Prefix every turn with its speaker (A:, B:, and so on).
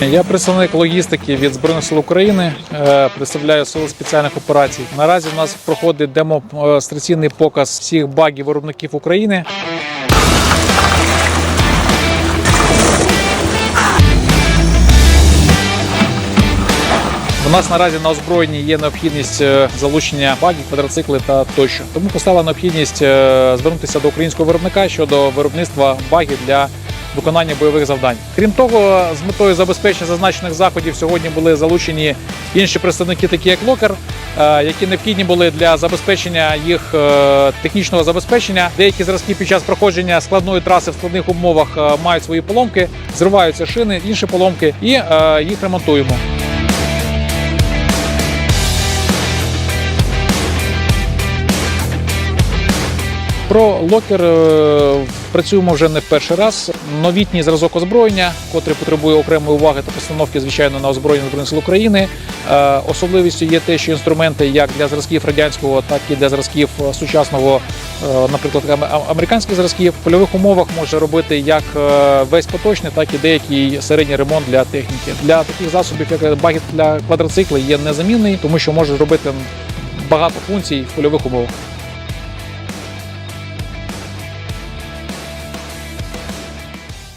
A: Я представник логістики від Збройних сил України, е, представляю сили спеціальних операцій. Наразі в нас проходить демонстраційний показ всіх багів виробників України. У нас наразі на озброєнні є необхідність е, залучення багів, квадроцикли та тощо. Тому постала необхідність е, звернутися до українського виробника щодо виробництва багів для виконання бойових завдань. Крім того, з метою забезпечення зазначених заходів сьогодні були залучені інші представники, такі як Локер, е, які необхідні були для забезпечення їх е, технічного забезпечення. Деякі зразки під час проходження складної траси в складних умовах е, мають свої поломки, зриваються шини, інші поломки, і їх ремонтуємо. Про локер е, працюємо вже не в перший раз. Новітній зразок озброєння, котрий потребує окремої уваги та постановки, звичайно, на озброєння Збройних сил України. Е, Особливістю є те, що інструменти як для зразків радянського, так і для зразків е, сучасного, наприклад, американських зразків, в польових умовах може робити як весь поточний, так і деякий середній ремонт для техніки. Для таких засобів, як баги для квадроцикли, є незамінний, тому що може робити багато функцій в польових умовах.